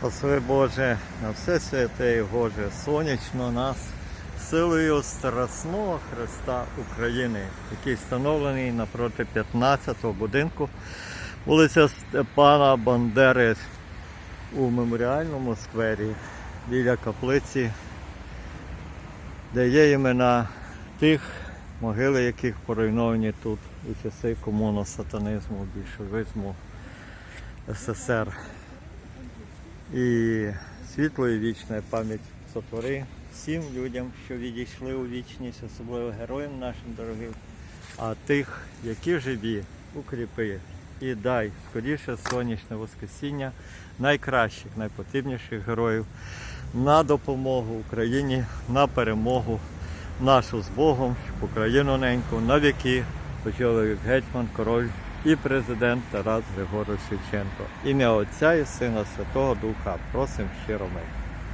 Благослови Боже, на все святе і Боже, сонячно нас силою Страсного Христа України, який встановлений напроти 15-го будинку вулиця Степана Бандери у меморіальному сквері біля каплиці, де є імена тих могили, яких поруйновані тут у часи комуну, сатанизму, більшовизму СССР. І світло і вічна пам'ять сотвори всім людям, що відійшли у вічність, особливо героям нашим дорогим, а тих, які живі, укріпи і дай скоріше сонячне воскресіння найкращих, найпотрібніших героїв на допомогу Україні, на перемогу нашу з Богом, щоб Україну неньку на віки почали гетьман, король і президент Тарас Григорович Шевченко. і не Отця і Сина Святого Духа. Просим щиро ми.